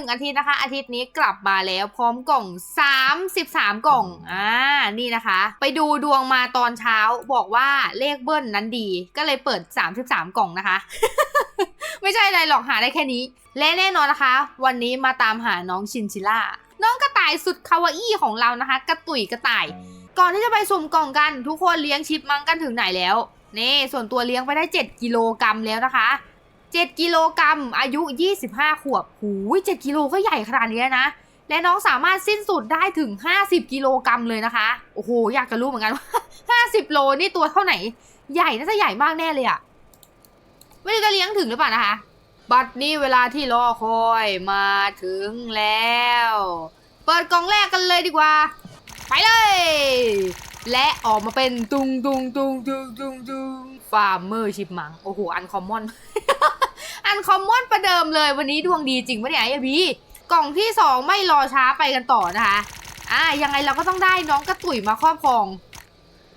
นึ่งอาทิตย์นะคะ อาทิตย์นี้กลับมาแล้วพร้อมกล่อง 33 กล่องอ่านี่นะคะ ไปดูดวงมาตอนเช้าบอกว่าเลขเบิ้ลนั้นดี ก็เลยเปิด 33 กล่องนะคะ ไม่ใช่อะไรหรอกหาได้แค่นี้ และแน่นอนนะคะ วันนี้มาตามหาน้องชินชิล่าน้องกระต่ายสุดคาวาอี้ของเรานะคะ กระตุยกระต่าย ก่อนที่จะไปสุ่มกล่องกัน ทุกคนเลี้ยงชิปมังกันถึงไหนแล้วนี่ส่วนตัวเลี้ยงไปได้ 7 กิโลกรัมแล้วนะคะ 7 กิโลกรัม อายุ 25 ขวบหูย7กิโลก็ใหญ่ขนาดนี้แล้วนะ และน้องสามารถสิ้นสุดได้ถึง 50 กิโลกรัมเลยนะคะ โอ้โห อยากจะรู้เหมือนกันว่า50 โลนี่ตัวเท่าไหน ใหญ่น่าจะใหญ่มากแน่เลยอะไม่รู้จะเลี้ยงถึงหรือเปล่านะคะ บัดนี้เวลาที่รอคอยมาถึงแล้ว เปิดกล่องแรกกันเลยดีกว่า ไปเลย และออกมาเป็นตุงตุงตุงตุงตุงตุง ฟาร์มเมอร์ชิปมัง โอ้โห อันคอมมอน อันคอมมอนประเดิมเลยวันนี้ดวงดีจริงปะเนี่ยไอ้บีกล่องที่สองไม่รอช้าไปกันต่อนะคะ อ่า ยังไงเราก็ต้องได้น้องกระตุ๋ยมาครอบครอง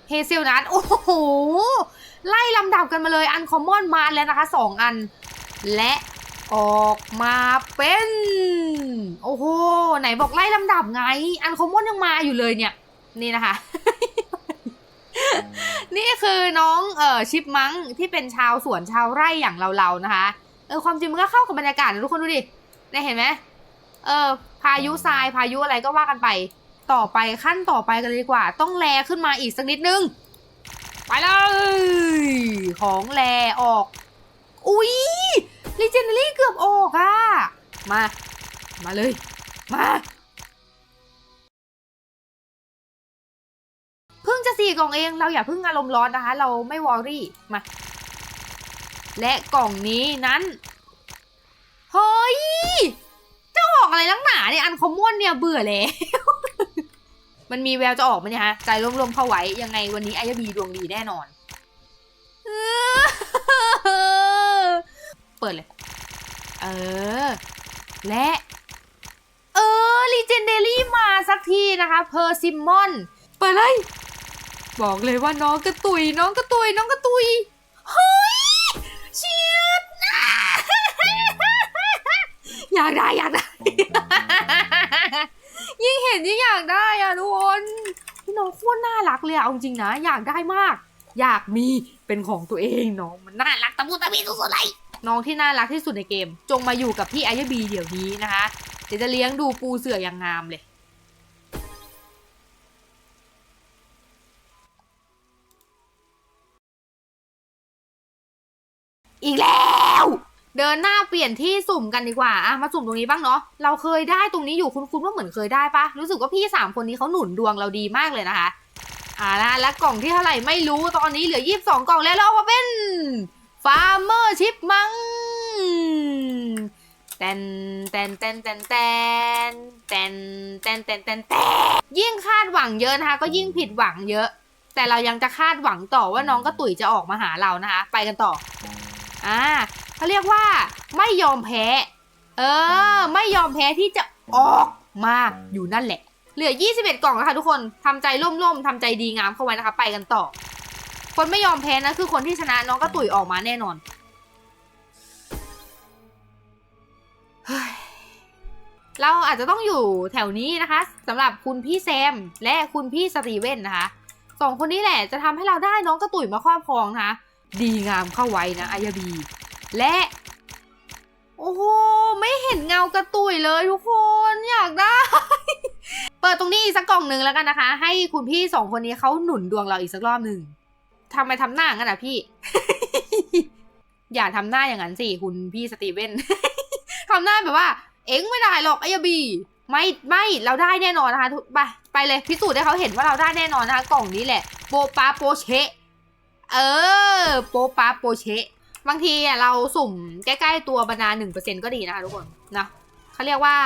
เฮเซลนัทโอ้โห ไล่ลำดับกันมาเลยอันคอมมอนมาแล้วนะคะสองอัน และออกมาเป็น โอ้โห ไหนบอกไล่ลำดับไง อันคอมมอนยังมาอยู่เลยเนี่ย นี่นะคะ นี่คือน้องเอ่อชิปมังที่เป็นชาวสวนชาวไร่อย่างเราๆนะคะ เออความจริงมันก็เข้ากับบรรยากาศนะทุกคนดูดิเนี่ยเห็นไหมเออพายุทรายพายุอะไรก็ว่ากันไป ต่อไปขั้นต่อไปกันเลยดีกว่า ต้องแลขึ้นมาอีกสักนิดนึง ไปเลย ของแลออก อุ๊ยลีเจนเนอรี่เกือบออกอะมา มาเลย มา พิ่งจะสี่กล่องเอง เราอย่าเพิ่งอารมณ์ร้อนนะคะ เราไม่วอรี่ มา และกล่องนี้นั้น เฮ้ย จะออกอะไรนักหนาเนี่ย อันคอมมอนเนี่ยเบื่อแล้ว มันมีแววจะออกไหมเนี่ยฮะ ใจร่มๆเข้าไว้ ยังไงวันนี้ไอยบีดวงดีแน่นอน เปิดเลย เออ และเออ ลีเจนเดรี่มาสักทีนะคะ เพอร์ซิมอน เปิดเลย บอกเลยว่าน้องกระตุยน้องกระตุยน้องกระตุยเฮ้ยเชียดอยากได้อยากได้ยิ่งเห็นยิ่งอยากได้อะทุกคนพี่น้องโคตรน่ารักเลยเอาจริงนะ อยากได้มาก อยากมีเป็นของตัวเองน้องมันน่ารักตะมุตะมีสุดๆเลยน้องที่น่ารักที่สุดในเกม จงมาอยู่กับพี่ไอเบีเดี๋ยวนี้นะคะเดี๋ยวจะเลี้ยงดูปูเสืออย่างงามเลย อีกแล้ว เดินหน้าเปลี่ยนที่สุ่มกันดีกว่าอะมาสุ่มตรงนี้บ้างเนาะเราเคยได้ตรงนี้อยู่คุ้นๆว่าเหมือนเคยได้ปะรู้สึกว่าพี่สามคนนี้เขาหนุนดวงเราดีมากเลยนะคะอ่านะและกล่องที่เท่าไหร่ไม่รู้ตอนนี้เหลือยี่สิบสองกล่องแล้วเราเอามาเป็นฟาร์มเมอร์ชิปมังแตนแตนแตนแตนแตนแตนแตนแตนแตนแตนยิ่งคาดหวังเยอะนะคะ ก็ยิ่งผิดหวังเยอะ แต่เรายังจะคาดหวังต่อว่าน้องกระตุ๋ยจะออกมาหาเรานะคะ ไปกันต่อ อ่าเขาเรียกว่าไม่ยอมแพ้ เออ ไม่ยอมแพ้ที่จะออกมาอยู่นั่นแหละ เหลือ 21 กล่องนะคะทุกคนทำใจร่มๆทำใจดีงามเข้าไว้นะคะ ไปกันต่อ คนไม่ยอมแพ้นะคือคนที่ชนะน้องกระตุ๋ยออกมาแน่นอนเฮ้ยเราอาจจะต้องอยู่แถวนี้นะคะสำหรับคุณพี่แซมและคุณพี่สตีเว่นนะคะสองคนนี้แหละจะทำให้เราได้น้องกระตุ๋ยมาครอบครองนะคะ ดีงามเข้าไว้นะอายาบี และ โอ้โห ไม่เห็นเงากระตุยเลยทุกคนอยากได้ เปิดตรงนี้อีกสักกล่องหนึ่งแล้วกันนะคะ ให้คุณพี่สองคนนี้เขาหนุนดวงเราอีกสักรอบหนึ่งทำไมทำหน้างั้นอะพี่ อย่าทำหน้าอย่างนั้นสิคุณพี่สตีเว่นทำหน้าแบบว่า เอ็งไม่ได้หรอกไอยาบี ไม่ไม่เราได้แน่นอนนะคะไปไปเลยพิสูจน์ให้เขาเห็นว่าเราได้แน่นอนนะคะกล่องนี้แหละโปปาโปเชะ เออ โปปาโปเชะ บางทีอะเราสุ่มใกล้ๆตัวบรรดาหนึ่งเปอร์เซ็นก็ดีนะคะทุกคนนะเขาเรียกว่า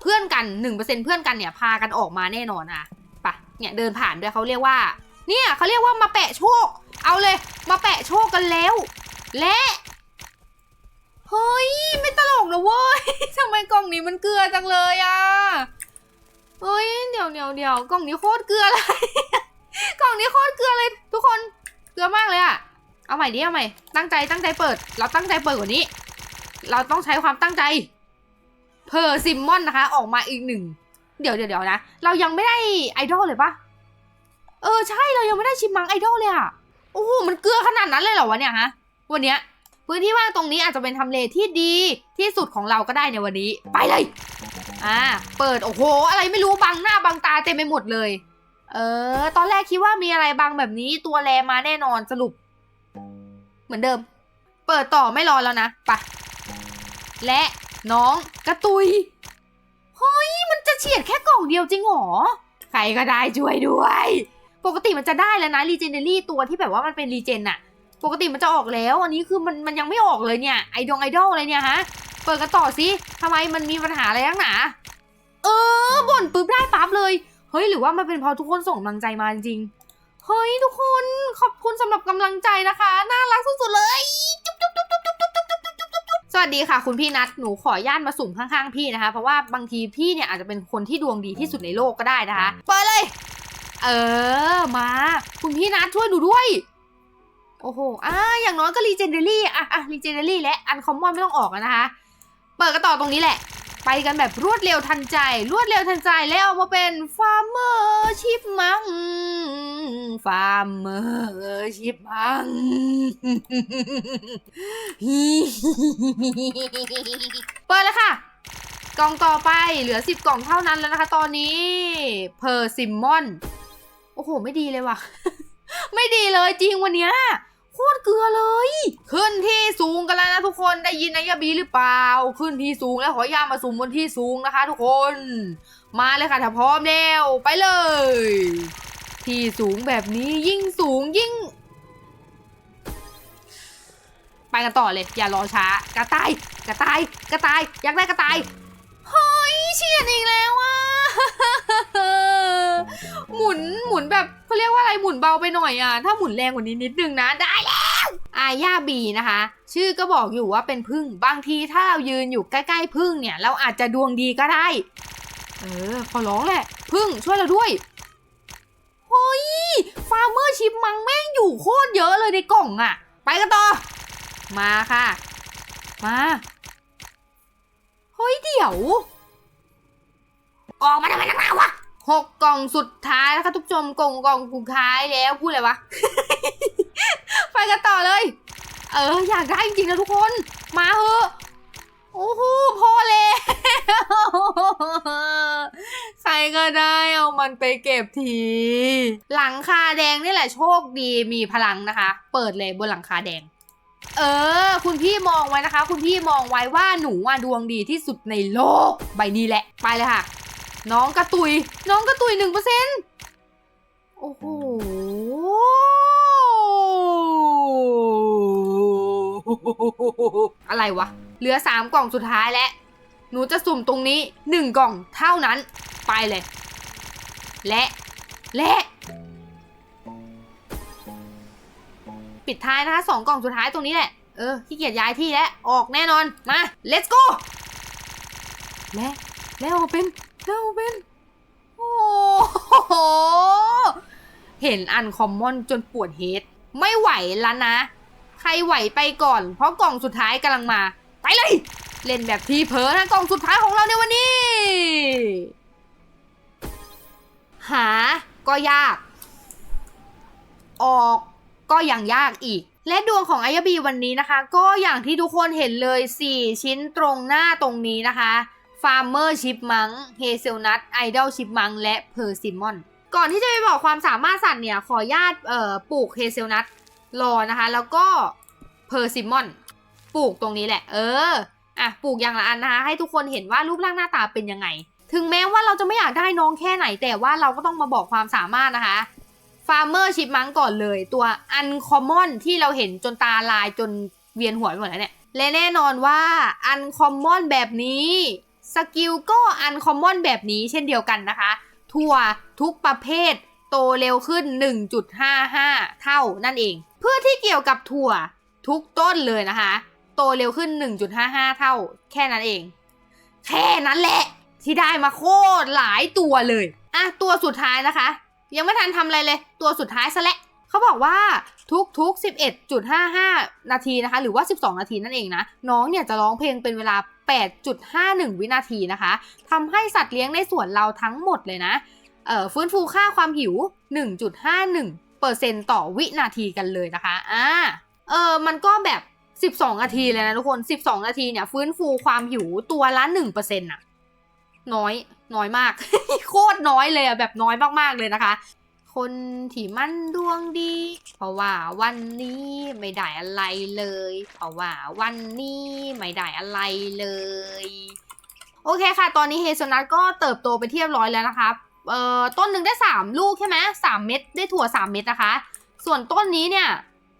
เพื่อนกันหนึ่งเปอร์เซ็นเพื่อนกันเนี่ยพากันออกมาแน่นอนอะปะเนี่ยเดินผ่านด้วยเขาเรียกว่า เนี่ยเขาเรียกว่ามาแปะโชค เอาเลย มาแปะโชคกันแล้ว และเฮ้ยไม่ตลกนะเว้ยทำไมกล่องนี้มันเกลือจังเลยอะเฮ้ยเดี๋ยวเดี๋ยวเดี๋ยวกล่องนี้โคตรเกลือเลย กล่องนี้โคตรเกลือเลย ทุกคน เกลือมากเลยอะเอาใหม่ดิเอาใหม่ตั้งใจตั้งใจเปิด เราตั้งใจเปิดกว่านี้ เราต้องใช้ความตั้งใจเพอร์ซิมมอนนะคะ ออกมาอีกหนึ่งเดี๋ยวเดี๋ยวเดี๋ยวนะ เรายังไม่ได้ไอดอลเลยปะเออใช่เรายังไม่ได้ชิมมังไอดอลเลยอะโอ้โหมันเกลือขนาดนั้นเลยเหรอวะเนี่ยฮะวันเนี้ยพื้นที่ว่างตรงนี้อาจจะเป็นทำเลที่ดีที่สุดของเราก็ได้ในวันนี้ ไปเลย อ่า เปิด โอ้โห อะไรไม่รู้บังหน้าบังตาเต็มไปหมดเลย เออ ตอนแรกคิดว่ามีอะไรบังแบบนี้ตัวแรมาแน่นอนสรุป เหมือนเดิม เปิดต่อไม่รอแล้วนะไปและน้องกระตุยเฮ้ยมันจะเฉียดแค่กล่องเดียวจริงหรอใครก็ได้ช่วยด้วย ปกติมันจะได้แล้วนะรีเจนเนอรี่ตัวที่แบบว่ามันเป็นรีเจนอะปกติมันจะออกแล้ว อันนี้คือมันมันยังไม่ออกเลยเนี่ยไอดงไอดอลอะไรเนี่ยฮะเปิดกันต่อสิทำไมมันมีปัญหาอะไรนักหนา เออบ่นปุ๊บได้ปั๊บเลย เฮ้ยหรือว่ามันเป็นเพราะทุกคนส่งกำลังใจมาจริงเฮ้ยทุกคนขอบคุณสำหรับกำลังใจนะคะ น่ารักสุดๆเลยจุ๊บจุ๊บจุ๊บจุ๊บจุ๊บจุ๊บจุ๊บจุ๊บจุ๊บจุ๊บสวัสดีค่ะ คุณพี่นัทหนูขออนุญาตมาสุ่มข้างๆพี่นะคะ เพราะว่าบางทีพี่เนี่ยอาจจะเป็นคนที่ดวงดีที่สุดในโลกก็ได้นะคะเปิดเลย เออมา คุณพี่นัทช่วยหนูด้วยโอ้โหอ่าอย่างน้อยก็รีเจนเดอรี่อะอะรีเจนเดอรี่และอันคอมมอนไม่ต้องออกนะคะ เปิดกันต่อตรงนี้แหละ ไปกันแบบรวดเร็วทันใจ รวดเร็วทันใจแล้วออกมาเป็นฟาร์มเมอร์ชิปมังฟาร์มเมอร์ชิปมังเปิดเลยค่ะ กล่องต่อไปเหลือสิบกล่องเท่านั้นแล้วนะคะ ตอนนี้เพอร์ซิมมอน โอ้โห ไม่ดีเลยว่ะ ไม่ดีเลยจริงวันเนี้ย โคตรเกลือเลย ขึ้นที่สูงกันแล้วนะทุกคนได้ยินนายบีหรือเปล่า ขึ้นที่สูงแล้วขอย่ามาสุ่มบนที่สูงนะคะ ทุกคน มาเลยค่ะถ้าพร้อมแล้วไปเลย ที่สูงแบบนี้ยิ่งสูงยิ่ง ไปกันต่อเลย อย่ารอช้ากระต่ายกระต่ายกระต่ายอยากได้กระต่ายเฮ้ยเฉียดอีกแล้วอะ หมุนหมุนแบบเขาเรียกว่าอะไรหมุนเบาไปหน่อยอะ ถ้าหมุนแรงกว่านี้นิดนึงนะได้แล้วอาญาบีนะคะ ชื่อก็บอกอยู่ว่าเป็นพึ่งบางทีถ้าเรายืนอยู่ใกล้ๆพึ่งเนี่ย เราอาจจะดวงดีก็ได้ เออขอร้องแหละพึ่งช่วยเราด้วยเฮ้ยฟาร์มเมอร์ชิปมังแม่งอยู่โคตรเยอะเลยในกล่องอะ ไปกันต่อ มาค่ะ มาเฮ้ยเดี๋ยว ออกมาทำไมนักหนาวะ หกกล่องสุดท้ายนะคะทุกชมกล่องกล่องสุดท้ายแล้วพูดอะไรวะ ไปกันต่อเลย เออ อยากได้จริงๆนะทุกคน มาเถอะโอ้โหพอแล้วใครก็ได้เอามันไปเก็บที หลังคาแดงนี่แหละโชคดีมีพลังนะคะ เปิดเลยบนหลังคาแดง เออ คุณพี่มองไว้นะคะ คุณพี่มองไว้ว่าหนูอะดวงดีที่สุดในโลก ใบนี้แหละ ไปเลยค่ะ น้องกระตุย น้องกระตุยหนึ่งเปอร์เซ็นโอ้โหอะไรวะ เหลือสามกล่องสุดท้ายแล้ว หนูจะสุ่มตรงนี้หนึ่งกล่องเท่านั้น ไปเลย และ และ ปิดท้ายนะคะสองกล่องสุดท้ายตรงนี้แหละ เออขี้เกียจย้ายที่แล้ว ออกแน่นอน มา let's go และ แล้วเอาเป็นแล้ว เอาเป็น โอ้โห เห็นอันคอมมอนจนปวดเฮดไม่ไหวแล้วนะ ใครไหวไปก่อน เพราะกล่องสุดท้ายกำลังมา ไปเลย เล่นแบบทีเผลอนะกล่องสุดท้ายของเราในวันนี้ หาก็ยาก ออกก็ยังยากอีก และดวงของไอายบีวันนี้นะคะ ก็อย่างที่ทุกคนเห็นเลย 4 ชิ้นตรงหน้าตรงนี้นะคะ Farmer Chipmunk Hazelnut Idol Chipmunk และ Persimmon ก่อนที่จะไปบอกความสามารถสัตว์เนี่ย ขอญาตเอ่อปลูก Hazelnut รอนะคะ แล้วก็ Persimmon ปลูกตรงนี้แหละ เอออะปลูกอย่างละอันนะคะ ให้ทุกคนเห็นว่ารูปร่างหน้าตาเป็นยังไง ถึงแม้ว่าเราจะไม่อยากได้น้องแค่ไหน แต่ว่าเราก็ต้องมาบอกความสามารถนะคะฟาร์เมอร์ชิปมังก่อนเลยตัวอันคอมมอนที่เราเห็นจนตาลายจนเวียนหัวไปหมดแล้วเนี่ย และแน่นอนว่าอันคอมมอนแบบนี้ สกิลก็อันคอมมอนแบบนี้เช่นเดียวกันนะคะ ทั่วทุกประเภทโตเร็วขึ้น 1.55 เท่านั่นเอง เพื่อที่เกี่ยวกับถั่วทุกต้นเลยนะคะ โตเร็วขึ้น 1.55 เท่า แค่นั้นเอง แค่นั้นแหละ ที่ได้มาโคตรหลายตัวเลย อะ ตัวสุดท้ายนะคะ ยังไม่ทันทำอะไรเลย ตัวสุดท้ายซะและ เขาบอกว่าทุกทุก11.55 นาทีนะคะ หรือว่า 12 นาทีนั่นเองนะ น้องเนี่ยจะร้องเพลงเป็นเวลา 8.51 วินาทีนะคะทำให้สัตว์เลี้ยงในสวนเราทั้งหมดเลยนะเอ่อฟื้นฟูค่าความหิว 1.51เปอร์เซ็นต่อวินาทีกันเลยนะคะอ่าเออมันก็แบบ 12 นาทีเลยนะทุกคน 12 นาทีเนี่ยฟื้นฟูความหิวตัวละ1%น่ะน้อยน้อยมาก โคตรน้อยเลยอะแบบน้อยมากๆเลยนะคะ คนที่มันดวงดี เพราะว่าวันนี้ไม่ได้อะไรเลย เพราะว่าวันนี้ไม่ได้อะไรเลย โอเคค่ะ ตอนนี้เฮซนัทก็เติบโตไปเทียบร้อยแล้วนะคะเอ่อต้นหนึ่งได้3ลูกใช่ไหมสามเม็ดได้ถั่ว3เม็ดนะคะ ส่วนต้นนี้เนี่ย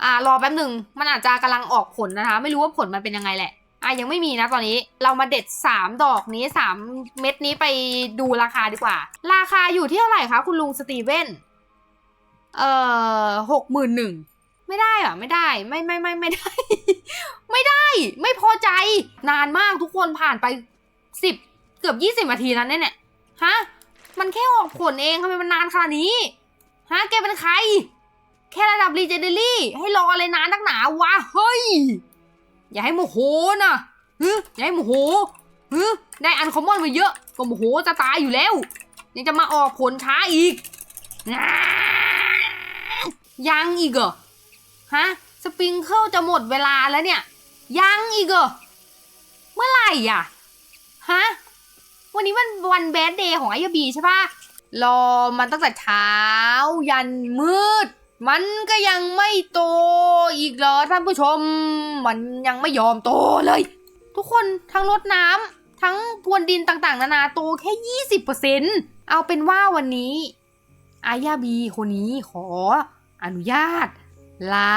อ่ารอแป๊บหนึ่งมันอาจจะกำลังออกผลนะคะ ไม่รู้ว่าผลมันเป็นยังไงแหละอะยังไม่มีนะตอนนี้เรามาเด็ด 3 ดอกนี้ 3 เม็ดนี้ไปดูราคาดีกว่า ราคาอยู่ที่เท่าไหร่คะคุณลุงสตีเว่น เอ่อหกหมื่นหนึ่งไม่ได้อะไม่ได้ไม่ไม่ไม่ไม่ได้ ไม่ได้ ไม่พอใจ นานมากทุกคนผ่านไปสิบเกือบยี่สิบนาทีแล้วเนี่ยเนี่ยฮะมันแค่ออกผลเองทำไมมันนานขนาดนี้ฮะแกเป็นใคร แค่ระดับรีเจเดลี่ ให้รออะไรนานนักหนาวะเฮ้ย อย่าให้โมโหนะฮึอย่าให้โมโหฮึได้อันคอมมอนไปเยอะ ก็โมโหจะตายอยู่แล้ว ยังจะมาออกผลช้าอีกนะ ยังอีกเหรอฮะสปริงเคิลจะหมดเวลาแล้วเนี่ย ยังอีกเหรอเมื่อไหร่อะฮะวันนี้มันวันแบดเดย์ของไอยบีใช่ปะรอมันตั้งแต่เช้า ยันมืด มันก็ยังไม่โตอีกเหรอท่านผู้ชม มันยังไม่ยอมโตเลย ทุกคนทั้งรดน้ำทั้งพรวนดินต่างๆ นานาโตแค่ 20%เอาเป็นว่าวันนี้อายาบีคนนี้ขอ อนุญาต ลา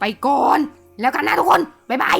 ไปก่อน แล้วกันนะทุกคน บ๊ายบาย